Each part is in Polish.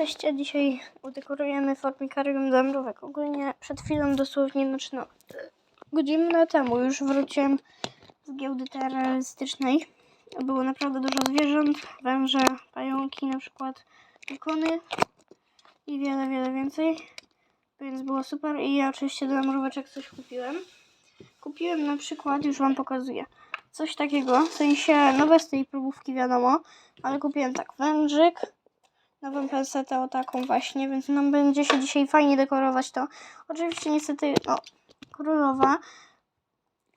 A dzisiaj udekorujemy formikarium dla mrówek. Ogólnie przed chwilą dosłownie, znaczy no, godzinę temu już wróciłem z giełdy terrorystycznej. Było naprawdę dużo zwierząt, węże, pająki, na przykład ikony i wiele, wiele więcej. Więc było super i ja oczywiście dla mróweczek coś kupiłem. Kupiłem na przykład, już Wam pokazuję, coś takiego, w sensie nowe z tej próbówki wiadomo, ale kupiłem tak wężyk, nową pensetę o taką właśnie, więc nam będzie się dzisiaj fajnie dekorować to. Oczywiście niestety, no, królowa,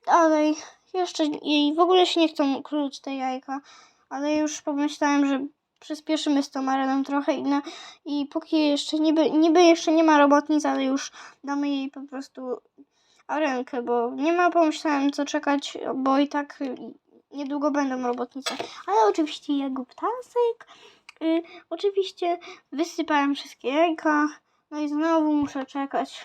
ale jeszcze jej w ogóle się nie chcą królić te jajka, ale już pomyślałem, że przyspieszymy z tą areną trochę i, i póki jeszcze niby, niby jeszcze nie ma robotnic, ale już damy jej po prostu arenkę, bo nie ma pomyślałem co czekać, bo i tak niedługo będą robotnice. Ale oczywiście jego ptasek, oczywiście wysypałem wszystkie jajka, no i znowu muszę czekać.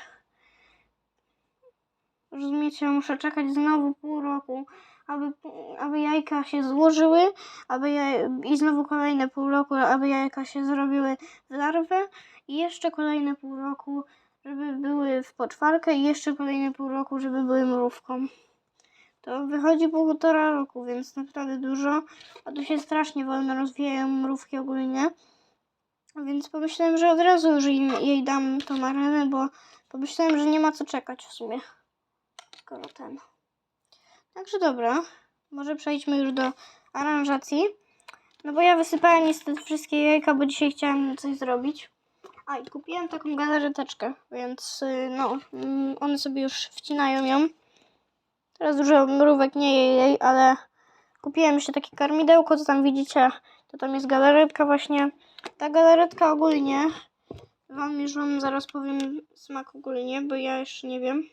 Rozumiecie, muszę czekać znowu pół roku, aby, aby jajka się złożyły, aby jaj, i znowu kolejne pół roku, aby jajka się zrobiły w larwę i jeszcze kolejne pół roku, żeby były w poczwarkę i jeszcze kolejne pół roku, żeby były mrówką. To wychodzi półtora roku, więc naprawdę dużo, a tu się strasznie wolno rozwijają mrówki ogólnie. Więc pomyślałem, że od razu już jej dam tą arenę, bo pomyślałem, że nie ma co czekać w sumie. Skoro ten. Także dobra, może przejdźmy już do aranżacji. No bo ja wysypałem niestety wszystkie jajka, bo dzisiaj chciałem coś zrobić. A i kupiłem taką galareteczkę, więc y, no, mm, one sobie już wcinają ją. Teraz dużo mrówek nie je jej, ale kupiłem jeszcze takie karmidełko, co tam widzicie, to tam jest galaretka właśnie. Ta galaretka ogólnie, wam już wam zaraz powiem smak ogólnie, bo ja jeszcze nie wiem.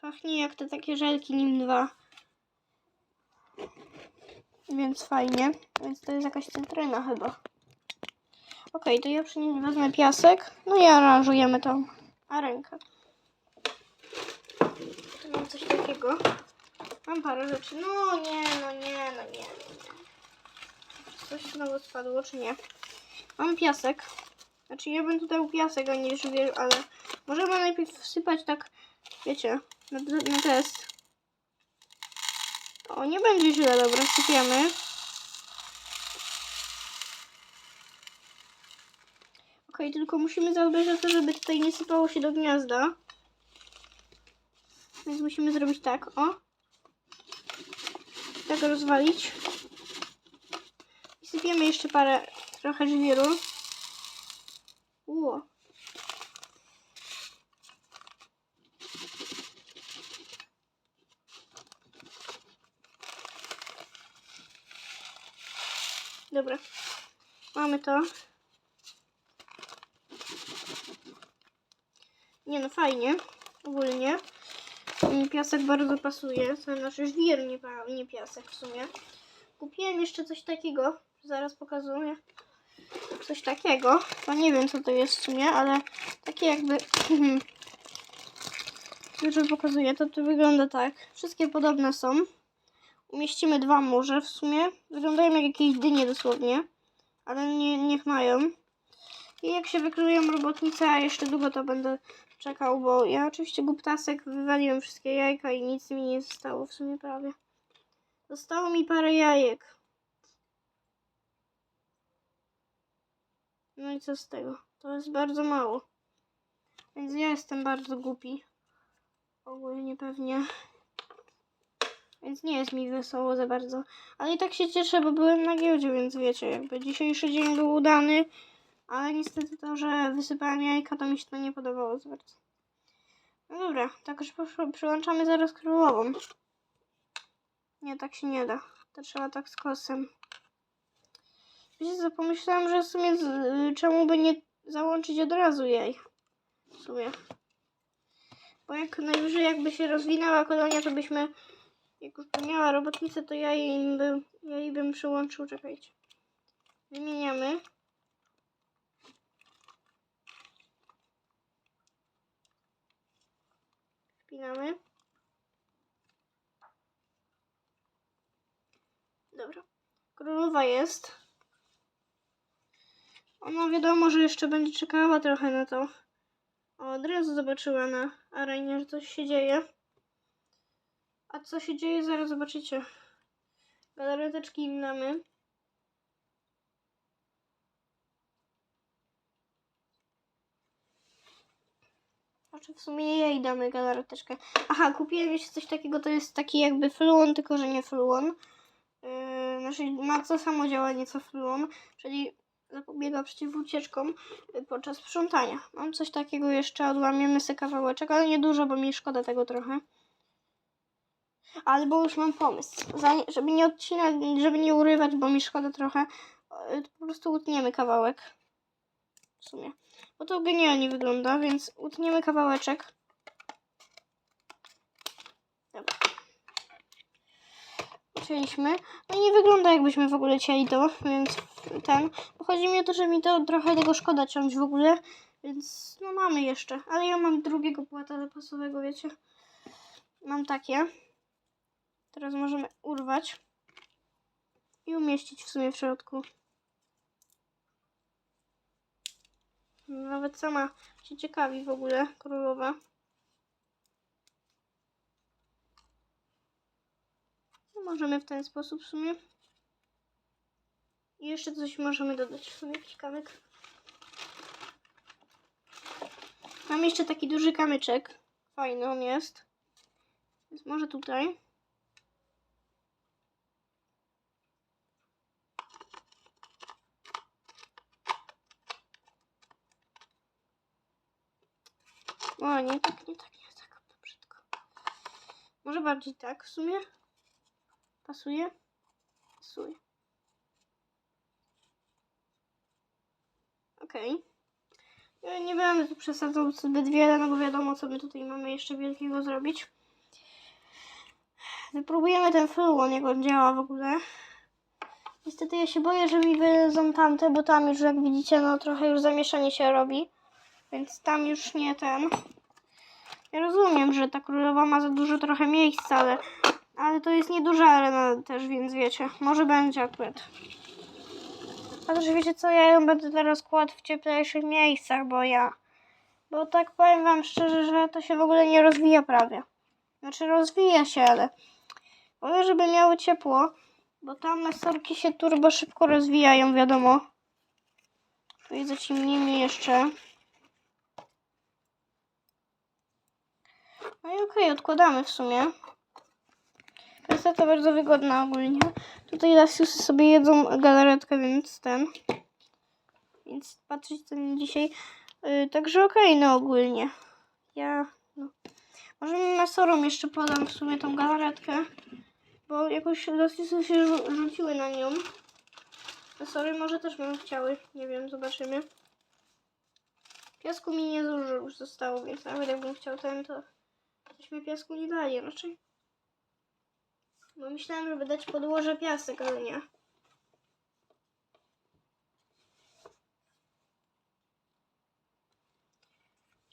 Pachnie jak te takie żelki nim 2. Więc fajnie. Więc to jest jakaś cytryna chyba. Okej, to ja przy nim wezmę piasek. No i aranżujemy tą arenkę. Tu mam coś takiego. Mam parę rzeczy. No nie, no nie, no nie. Coś znowu spadło, czy nie? Mam piasek. Znaczy ja bym tutaj piasek, a nie żwier, ale możemy najpierw wsypać tak, wiecie, na, na test. O, nie będzie źle, dobra, sypiemy. Okej, tylko musimy zadbać o to, żeby tutaj nie sypało się do gniazda. Więc musimy zrobić tak, o. Tak rozwalić. I sypiemy jeszcze parę, trochę żwiru. Ło. Dobra. Mamy to. Nie no, fajnie. Ogólnie. Mm, Piasek bardzo pasuje. To nasz żwir, nie, nie piasek w sumie. Kupiłem jeszcze coś takiego. Zaraz pokazuję. Coś takiego. To nie wiem co to jest w sumie, ale takie jakby... Już pokazuję. To tu wygląda tak. Wszystkie podobne są. Umieścimy dwa może w sumie. Wyglądają jak jakieś dynie dosłownie. Ale nie, niech mają. I jak się wyklują robotnice, a jeszcze długo to będę czekał, bo ja oczywiście guptasek wywaliłem wszystkie jajka i nic mi nie zostało w sumie prawie. Zostało mi parę jajek. No i co z tego? To jest bardzo mało. Więc ja jestem bardzo głupi. Ogólnie pewnie. Więc nie jest mi wesoło za bardzo. Ale i tak się cieszę, bo byłem na giełdzie, więc wiecie, jakby dzisiejszy dzień był udany. Ale niestety to, że wysypałem jajka, to mi się to nie podobało za bardzo. No dobra, tak poszło- przyłączamy zaraz królową. Nie, tak się nie da. To trzeba tak z kosem. Wiecie pomyślałam, że w sumie y, czemu by nie załączyć od razu jej. W sumie. Bo jak najwyżej jakby się rozwinęła kolonia, to byśmy jak już miała robotnicę, to ja jej bym, ja jej bym przyłączył. Czekajcie. Wymieniamy. Wpinamy. Dobra. Królowa jest. Ona wiadomo, że jeszcze będzie czekała trochę na to. Od razu zobaczyła na arenie, że coś się dzieje. A co się dzieje, zaraz zobaczycie. Galareteczki im Znaczy w sumie jej damy galareteczkę. Aha, kupiłem jeszcze coś takiego, to jest taki jakby fluon, tylko że nie fluon. Yy, znaczy ma to samo działanie co fluon, czyli zapobiega przeciw ucieczkom yy, podczas sprzątania. Mam coś takiego jeszcze, odłamiemy sobie kawałeczek, ale nie dużo, bo mi szkoda tego trochę. Albo już mam pomysł, żeby nie odcinać, żeby nie urywać, bo mi szkoda trochę, yy, po prostu utniemy kawałek. W sumie. Bo to genialnie wygląda, więc utniemy kawałeczek. Dobra. Ucięliśmy. No i nie wygląda jakbyśmy w ogóle cięli to, więc ten. Bo chodzi mi o to, że mi to trochę tego szkoda ciąć w ogóle, więc no mamy jeszcze. Ale ja mam drugiego płata zapasowego, wiecie. Mam takie. Teraz możemy urwać i umieścić w sumie w środku. Nawet sama się ciekawi w ogóle królowa. No, możemy w ten sposób w sumie. I jeszcze coś możemy dodać w sumie, jakiś kamyk. Mam jeszcze taki duży kamyczek. Fajny on jest. Więc może tutaj. O, nie tak, nie tak, nie tak. To brzydko. Może bardziej tak w sumie? Pasuje? Pasuje. Okej. Ja Nie będę tu przesadzał zbyt wiele, no bo wiadomo, co my tutaj mamy jeszcze wielkiego zrobić. Wypróbujemy ten fluon, jak on działa w ogóle. Niestety ja się boję, że mi wylecą tamte, bo tam już, jak widzicie, no trochę już zamieszanie się robi. Więc tam już nie ten. Ja rozumiem, że ta królowa ma za dużo trochę miejsca, ale, ale to jest nieduża arena też, więc wiecie, może będzie akurat. A też wiecie co, ja ją będę teraz kładł w cieplejszych miejscach, bo ja... Bo tak powiem wam szczerze, że to się w ogóle nie rozwija prawie. Znaczy rozwija się, ale... Wolę, żeby miały ciepło, bo tam sorki się turbo szybko rozwijają, wiadomo. Tutaj zaciemnijmy jeszcze. No i okej, odkładamy w sumie. Jest to bardzo wygodna ogólnie. Tutaj lasiusy sobie jedzą galaretkę, więc ten. Więc patrzeć ten dzisiaj. Yy, także okej, no ogólnie. Ja, no. Może masorą jeszcze podam w sumie tą galaretkę. Bo jakoś lasiusy się rzu- rzuciły na nią. Masory może też bym chciały. Nie wiem, zobaczymy. Piasku mi nie dużo już zostało, więc nawet jakbym chciał ten, to coś mi piasku nie daje raczej. Bo myślałem, żeby dać podłoże piasek, ale nie.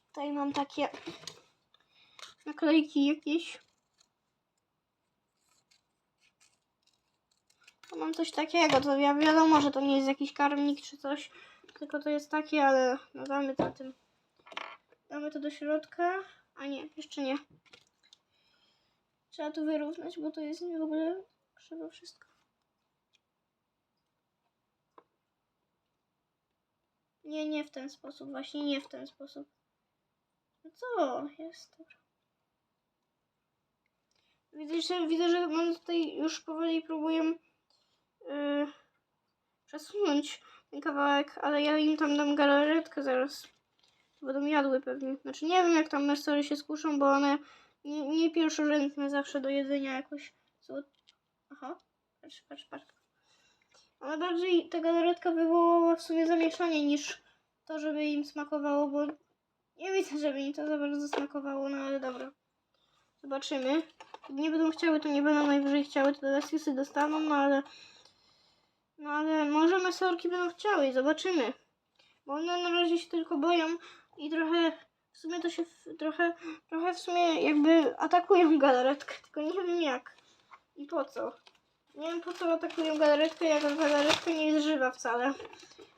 Tutaj mam takie naklejki jakieś. Tu mam coś takiego, to ja wiadomo, że to nie jest jakiś karmnik czy coś, tylko to jest takie, ale no damy to tym. Damy to do środka. A nie, jeszcze nie. Trzeba tu wyrównać, bo to jest w ogóle krzywo wszystko. Nie, nie w ten sposób, właśnie nie w ten sposób. No co jest? Dobra. Widzę, że, widzę, że mam tutaj już powoli próbuję yy, przesunąć ten kawałek, ale ja im tam dam galaretkę zaraz. Będą jadły pewnie. Znaczy nie wiem jak tam mestory się skuszą, bo one nie, nie pierwszorzędne zawsze do jedzenia jakoś są. Aha, patrz, patrz, patrz. Ale bardziej ta galaretka wywołała w sumie zamieszanie niż to, żeby im smakowało, bo nie widzę, żeby im to za bardzo smakowało, no ale dobra. Zobaczymy. Nie będą chciały, to nie będą najwyżej chciały, to lasiusy dostaną, no ale no ale może mesorki będą chciały, zobaczymy. Bo one na razie się tylko boją i trochę w sumie to się w, trochę, trochę w sumie jakby atakują galaretkę, tylko nie wiem jak i po co. Nie wiem po co atakują galaretkę, jak galaretka nie jest żywa wcale.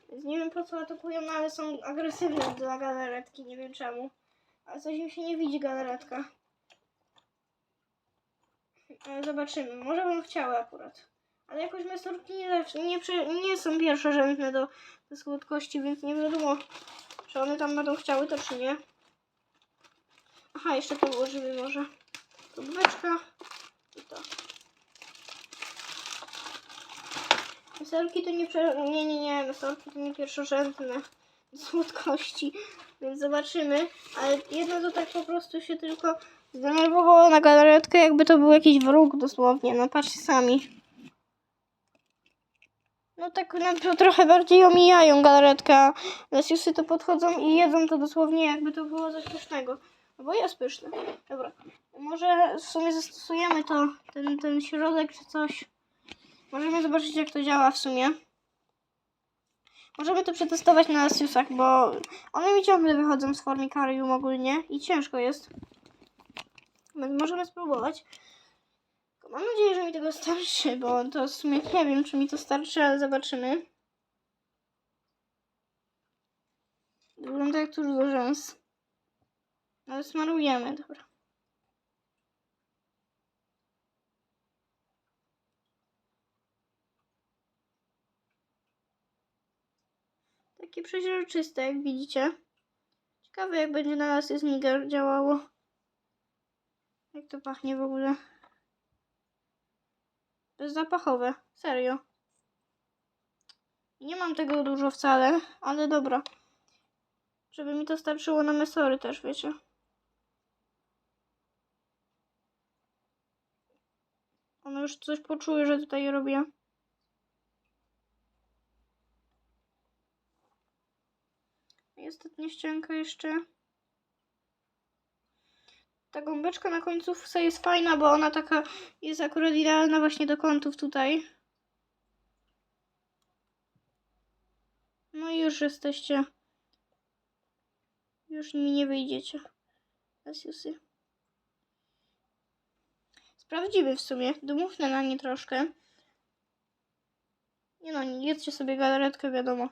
Więc nie wiem po co atakują, no ale są agresywne dla galaretki, nie wiem czemu. Ale coś im się nie widzi galaretka. Ale zobaczymy, może bym chciała akurat. Ale jakoś mesorki nie, nie, nie są pierwszorzędne do, do słodkości, więc nie wiadomo, czy one tam będą chciały to czy nie. Aha, jeszcze to ułożymy może. Tu beczka i to. Weselki to nie, nie, nie, nie, weselki to nie pierwszorzędne słodkości, więc zobaczymy. Ale jedno to tak po prostu się tylko zdenerwowało na galaretkę, jakby to był jakiś wróg dosłownie. No patrzcie sami. No tak na to trochę bardziej omijają galaretkę, a Lesiusy to podchodzą i jedzą to dosłownie jakby to było coś pysznego. No bo jest pyszne. Dobra. Może w sumie zastosujemy to, ten, ten środek czy coś. Możemy zobaczyć jak to działa w sumie. Możemy to przetestować na Lesiusach, bo one mi ciągle wychodzą z formikarium ogólnie i ciężko jest. Więc możemy spróbować. Mam nadzieję, że mi tego starczy, bo to w sumie nie wiem, czy mi to starczy, ale zobaczymy. Wygląda jak tuż do rzęs. Ale smarujemy, dobra. Takie przeźroczyste, jak widzicie. Ciekawe, jak będzie na nas jest Niger działało. Jak to pachnie w ogóle? Bezzapachowe, serio. Nie mam tego dużo wcale, ale dobra. Żeby mi to starczyło na mesory też, wiecie. One już coś poczuły, że tutaj robię. I ostatnia ścianka jeszcze. Ta gąbeczka na końcówce jest fajna, bo ona taka jest akurat idealna właśnie do kątów tutaj. No i już jesteście. Już mi nie wyjdziecie. Lasiusy. Sprawdzimy w sumie. Domówmy na nie troszkę. Nie no, nie jedzcie sobie galaretkę, wiadomo.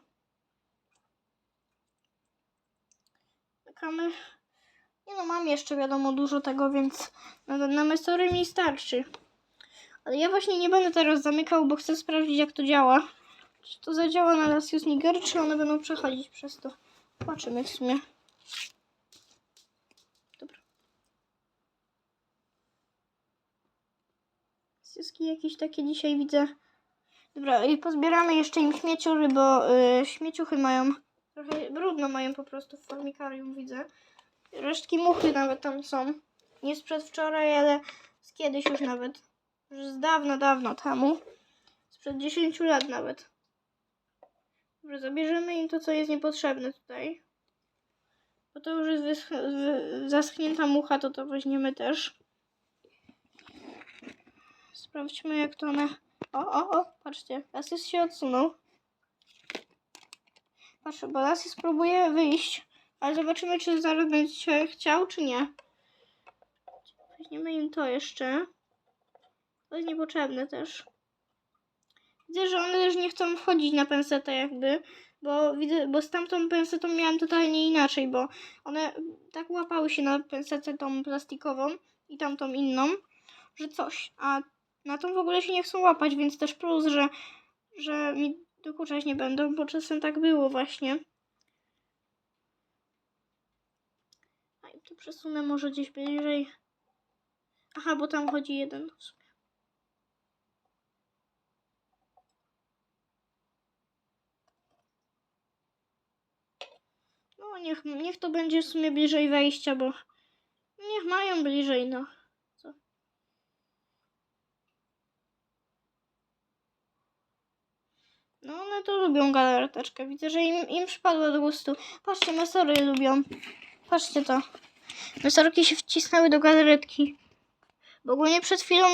Czekamy. Nie no, mam jeszcze wiadomo dużo tego, więc na, na mesory mi starczy. Ale ja właśnie nie będę teraz zamykał, bo chcę sprawdzić jak to działa. Czy to zadziała na Lasius Niger, czy one będą przechodzić przez to. Zobaczymy w sumie. Dobra. Lasiuski jakieś takie dzisiaj widzę. Dobra, i pozbieramy jeszcze im śmieciury, bo y, śmieciuchy mają trochę brudno mają po prostu w formikarium, widzę. Resztki muchy nawet tam są. Nie z przedwczoraj, ale z kiedyś już nawet. Już z dawno, dawno temu. Sprzed 10 lat nawet. Dobrze, zabierzemy im to, co jest niepotrzebne tutaj. Bo to już jest zaschnięta mucha, to to weźmiemy też. Sprawdźmy, jak to one... O, o, o, patrzcie. Asyst się odsunął. Patrzę, bo Lasy spróbuje wyjść. Ale zobaczymy, czy zaraz będzie chciał, czy nie. Weźmiemy im to jeszcze. To jest niepotrzebne też. Widzę, że one też nie chcą wchodzić na pensetę jakby, bo widzę, bo z tamtą pensetą miałam totalnie inaczej, bo one tak łapały się na pensetę tą plastikową i tamtą inną, że coś, a na tą w ogóle się nie chcą łapać, więc też plus, że, że mi dokuczać nie będą, bo czasem tak było właśnie. A i tu przesunę może gdzieś bliżej. Aha, bo tam chodzi jeden. No niech, niech to będzie w sumie bliżej wejścia, bo niech mają bliżej, no. No one to lubią galareteczkę. Widzę, że im, im przypadło do gustu. Patrzcie, mesory lubią. Patrzcie to. Mesorki się wcisnęły do galaretki. Bo ogólnie przed chwilą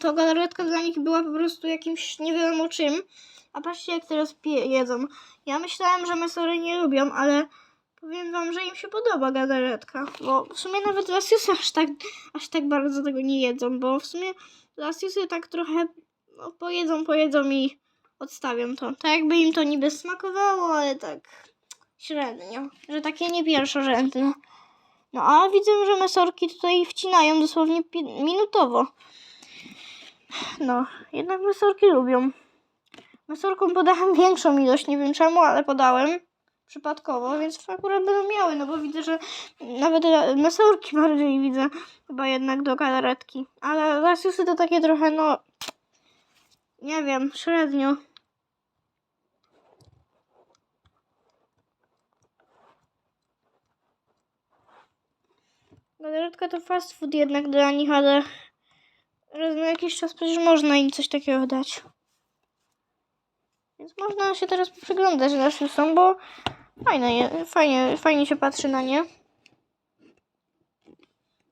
to galaretka dla nich była po prostu jakimś nie wiadomo czym. A patrzcie jak teraz jedzą. Ja myślałem, że mesory nie lubią, ale powiem wam, że im się podoba galaretka. Bo w sumie nawet Lasiusy aż tak, aż tak bardzo tego nie jedzą, bo w sumie Lasiusy tak trochę no, pojedzą, pojedzą i odstawią to. Tak jakby im to niby smakowało, ale tak średnio. Że takie nie pierwszorzędne. No a widzę, że masorki tutaj wcinają dosłownie minutowo. No, jednak masorki lubią. Masorkom podałem większą ilość, nie wiem czemu, ale podałem przypadkowo, więc akurat będą miały, no bo widzę, że nawet e, masorki bardziej widzę chyba jednak do galaretki. Ale lasiusy to takie trochę, no nie wiem, średnio. Galaretka to fast food jednak dla nich, ale raz na jakiś czas przecież można im coś takiego dać. Więc można się teraz przyglądać lasiusom, bo fajne, fajnie, fajnie się patrzy na nie.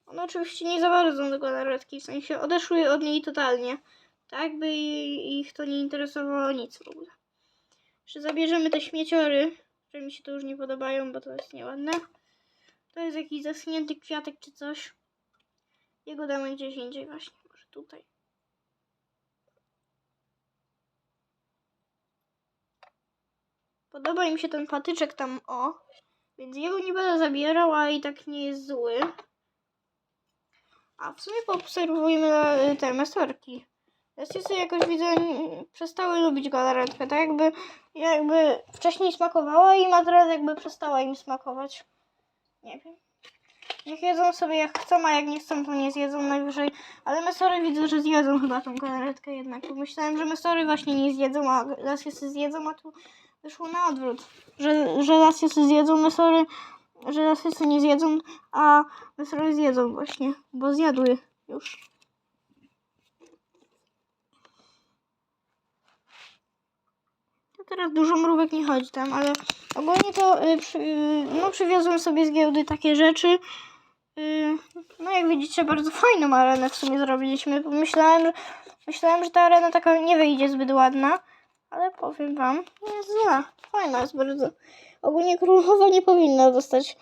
One oczywiście nie zawarudzą do galaretki, w sensie odeszły od niej totalnie. Tak by ich to nie interesowało nic w ogóle. Zabierzemy te śmieciory, które mi się to już nie podobają, bo to jest nieładne. To jest jakiś zaschnięty kwiatek czy coś. Jego damy gdzieś indziej właśnie, może tutaj. Podoba im się ten patyczek tam, o. Więc jego nie będę zabierał, a i tak nie jest zły. A w sumie poobserwujmy e, te masorki. Jasysy jakoś widzę przestały lubić galaretkę, tak jakby, jakby wcześniej smakowała im, a teraz jakby przestała im smakować. Nie wiem. Niech jedzą sobie jak chcą, a jak nie chcą, to nie zjedzą najwyżej. Ale mesory widzę, że zjedzą chyba tą galaretkę jednak. Myślałem, że mesory właśnie nie zjedzą, a lasjesy zjedzą, a tu wyszło na odwrót. Że, że lasjesy zjedzą, mesory, że lasjesy nie zjedzą, a mesory zjedzą właśnie, bo zjadły już. Teraz dużo mrówek nie chodzi tam, ale ogólnie to y, przy, y, no, przywiozłem sobie z giełdy takie rzeczy. Y, no jak widzicie, bardzo fajną arenę w sumie zrobiliśmy. Myślałem, że, myślałem, że ta arena taka nie wyjdzie zbyt ładna, ale powiem wam, jest zła. Fajna jest bardzo. Ogólnie królowa nie powinna dostać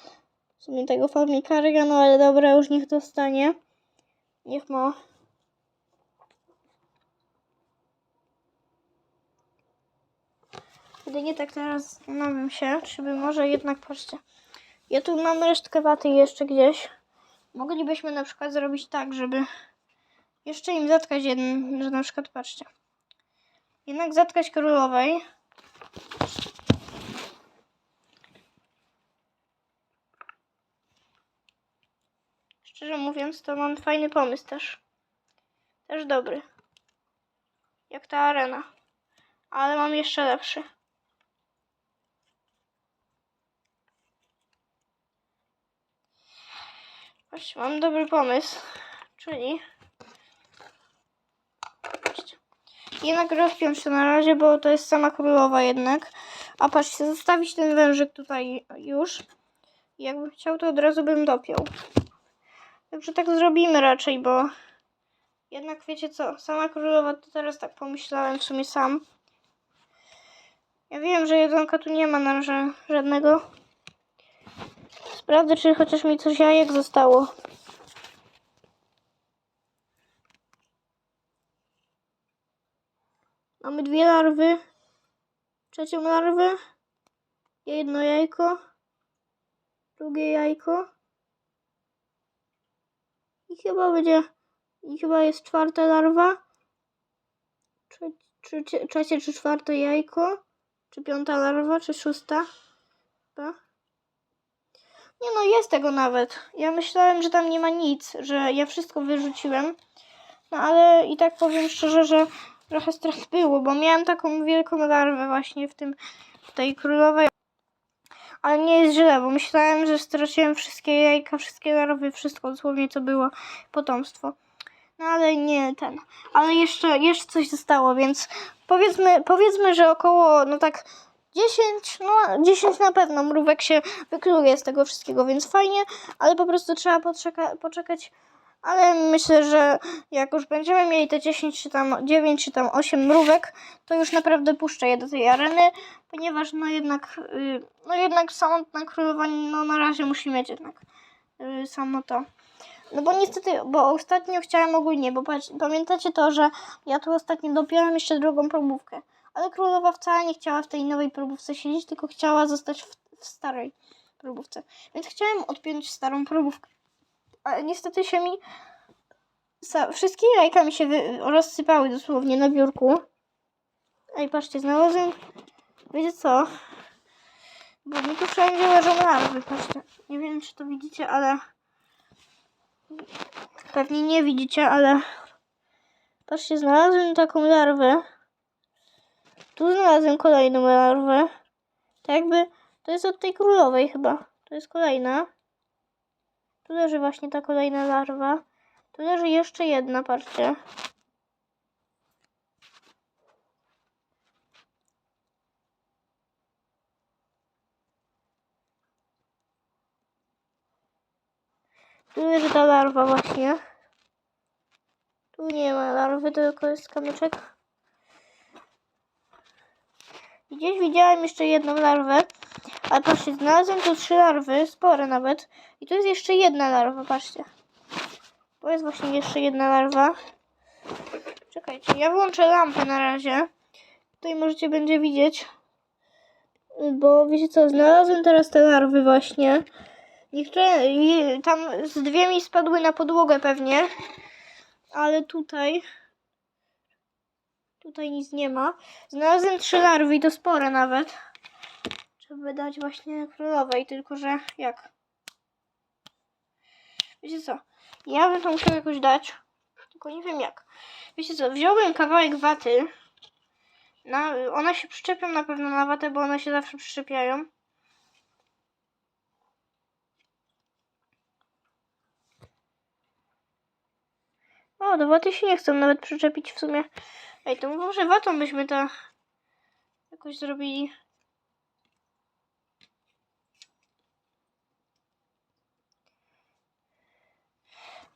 w sumie tego farmika no ale dobra, już niech dostanie. Niech ma. Jedynie tak teraz zastanawiam się, czy by może jednak, patrzcie, ja tu mam resztkę waty jeszcze gdzieś. Moglibyśmy na przykład zrobić tak, żeby jeszcze im zatkać jeden, że na przykład, patrzcie, jednak zatkać królowej. Szczerze mówiąc, to mam fajny pomysł też. Też dobry. Jak ta arena. Ale mam jeszcze lepszy. Właśnie, mam dobry pomysł. Czyli... Jednak rozpiąć się na razie, bo to jest sama królowa jednak. A patrzcie, zostawić ten wężyk tutaj już. Jakbym chciał, to od razu bym dopiął. Także tak zrobimy raczej, bo jednak wiecie co, sama królowa to teraz tak pomyślałem w sumie sam. Ja wiem, że jedzonka tu nie ma na razie żadnego. Sprawdzę, czy chociaż mi coś jajek zostało. Mamy dwie larwy. Trzecią larwę. Jedno jajko. Drugie jajko. I chyba będzie. I chyba jest czwarta larwa. Trze- Trzecie, trzecie czy czwarte jajko. Czy piąta larwa, czy szósta. Chyba. Nie no, jest tego nawet. Ja myślałem, że tam nie ma nic, że ja wszystko wyrzuciłem. No ale i tak powiem szczerze, że trochę strat było, bo miałem taką wielką larwę właśnie w tym, w tej królowej. Ale nie jest źle, bo myślałem, że straciłem wszystkie jajka, wszystkie larwy, wszystko dosłownie co było, potomstwo. No ale nie ten. Ale jeszcze, jeszcze coś zostało, więc powiedzmy, powiedzmy, że około, no tak 10, no 10 na pewno mrówek się wykluje z tego wszystkiego, więc fajnie, ale po prostu trzeba poczeka, poczekać. Ale myślę, że jak już będziemy mieli te 10 czy tam 9 czy tam 8 mrówek, to już naprawdę puszczę je do tej areny, ponieważ no jednak, y, no jednak samotna królowa, no na razie musi mieć jednak y, samo to. No bo niestety, bo ostatnio chciałem ogólnie, bo pamiętacie to, że ja tu ostatnio dopiąłem jeszcze drugą probówkę. Ale królowa wcale nie chciała w tej nowej probówce siedzieć, tylko chciała zostać w, w starej probówce. Więc chciałem odpiąć starą probówkę. Ale niestety się mi... Wszystkie jajka mi się wy, rozsypały dosłownie na biurku. Ej, patrzcie, znalazłem... Wiecie co? Bo mi tu wszędzie leżą larwy, patrzcie. Nie wiem, czy to widzicie, ale... Pewnie nie widzicie, ale... Patrzcie, znalazłem taką larwę. Tu znalazłem kolejną larwę. Tak jakby... To jest od tej królowej chyba. To jest kolejna. Tu leży właśnie ta kolejna larwa. Tu leży jeszcze jedna, patrzcie. Tu leży ta larwa właśnie. Tu nie ma larwy, tylko jest kamyczek. Gdzieś widziałem jeszcze jedną larwę. Ale patrzcie, znalazłem tu trzy larwy, spore nawet. I tu jest jeszcze jedna larwa, patrzcie. To jest właśnie jeszcze jedna larwa. Czekajcie, ja włączę lampę na razie. Tutaj możecie będzie widzieć. Bo wiecie co, znalazłem teraz te larwy właśnie. Niektóre tam z dwie mi spadły na podłogę pewnie. Ale tutaj tutaj nic nie ma. Znalazłem trzy larwy i to spore nawet. Trzeba dać właśnie królowej, tylko że jak? Wiecie co? Ja bym to musiał jakoś dać, tylko nie wiem jak. Wiecie co? Wziąłem kawałek waty. Na, one się przyczepią na pewno na watę, bo one się zawsze przyczepiają. O, do się nie chcą nawet przyczepić w sumie. Ej, to może watą byśmy to jakoś zrobili.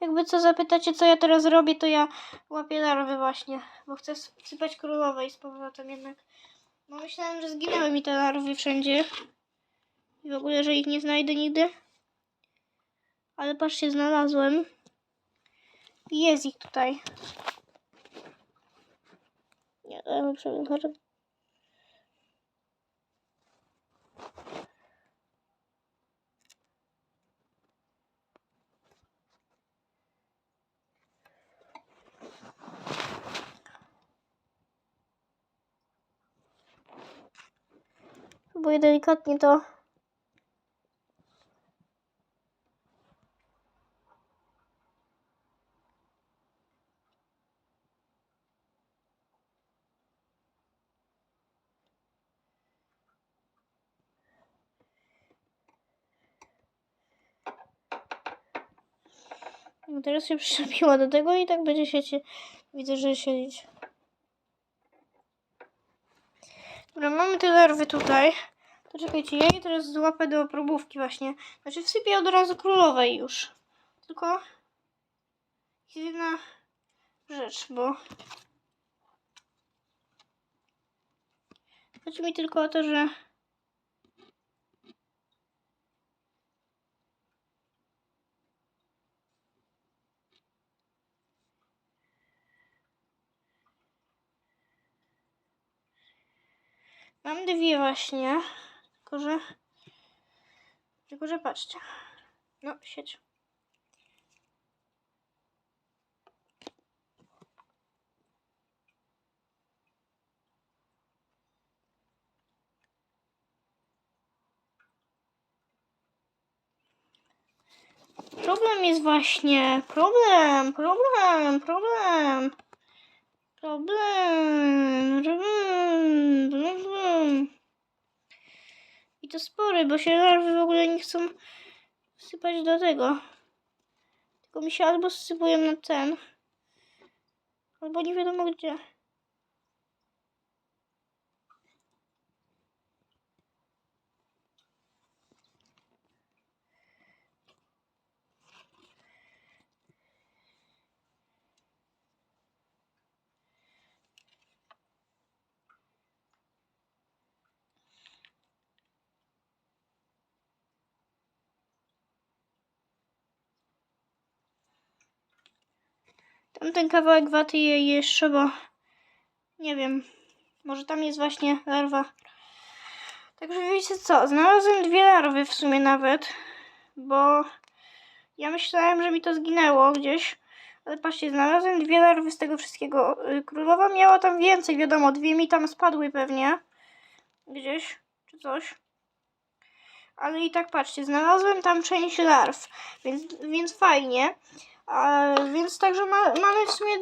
Jakby co zapytacie, co ja teraz robię, to ja łapię larwy właśnie, bo chcę sypać królowej z powrotem jednak. No myślałem, że zginęły mi te larwy wszędzie. I w ogóle, że ich nie znajdę nigdy. Ale patrzcie, znalazłem. Jest ich tutaj. Nie, dajmy przewinkarem. Próbuję delikatnie to teraz się przyczepiła do tego i tak będzie się, widzę, że siedzieć. Dobra, mamy te larwy tutaj. To czekajcie, ja je teraz złapę do probówki właśnie. Znaczy wsypię od razu królowej już. Tylko jedna rzecz, bo chodzi mi tylko o to, że Mam dwie właśnie. Tylko, że... Tylko, że patrzcie. No, sieć. Problem jest właśnie... Problem, problem, problem. Problem. I to spory, bo się larwy w ogóle nie chcą wsypać do tego. Tylko mi się albo sypują na ten, albo nie wiadomo gdzie. Tamten kawałek waty jej jeszcze, bo nie wiem, może tam jest właśnie larwa. Także wiecie co, znalazłem dwie larwy w sumie nawet, bo ja myślałem, że mi to zginęło gdzieś, ale patrzcie, znalazłem dwie larwy z tego wszystkiego. Y, Królowa miała tam więcej, wiadomo, dwie mi tam spadły pewnie, gdzieś, czy coś. Ale i tak patrzcie, znalazłem tam część larw, więc, więc fajnie. A, więc także ma, mamy w sumie,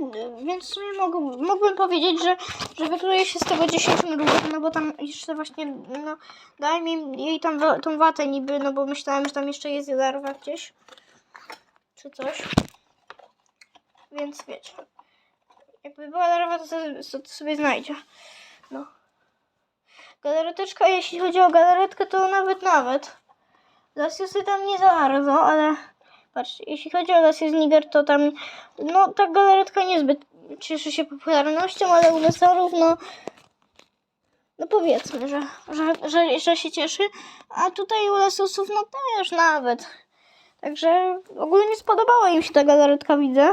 więc w sumie mógł, mógłbym powiedzieć, że, że wykluje się z tego 10 mrówek, no bo tam jeszcze właśnie, no dałem im, jej tam wa- tą watę niby, no bo myślałem, że tam jeszcze jest larwa gdzieś, czy coś. Więc wiecie, jakby była larwa, to sobie, to sobie znajdzie. No. Galareteczka, jeśli chodzi o galaretkę, to nawet, nawet. Lasiusy tam nie za bardzo, ale patrzcie, jeśli chodzi o Lasius Niger, to tam, no ta galaretka niezbyt cieszy się popularnością, ale u Lesorów, no, no powiedzmy, że, że, że, że się cieszy, a tutaj u Lasiusów, no też nawet. Także ogólnie spodobała im się ta galaretka, widzę.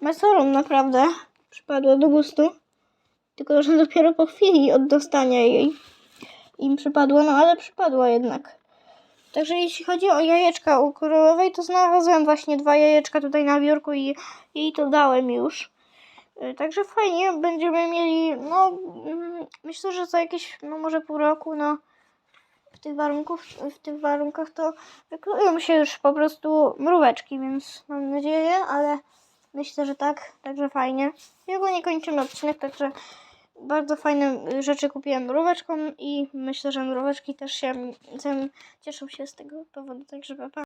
Mesorom naprawdę przypadła do gustu. Tylko, że dopiero po chwili od dostania jej im przypadła, no ale przypadła jednak. Także jeśli chodzi o jajeczka u królowej, to znalazłem właśnie dwa jajeczka tutaj na biurku i jej to dałem już. Y, Także fajnie, będziemy mieli, no mm, myślę, że za jakieś, no może pół roku, no w tych warunków, w tych warunkach to wyklują się już po prostu mróweczki, więc mam nadzieję, ale myślę, że tak, także fajnie. I ogólnie kończymy odcinek, także bardzo fajne rzeczy kupiłem mróweczkom i myślę, że mróweczki też się cieszą się z tego powodu, także pa, pa.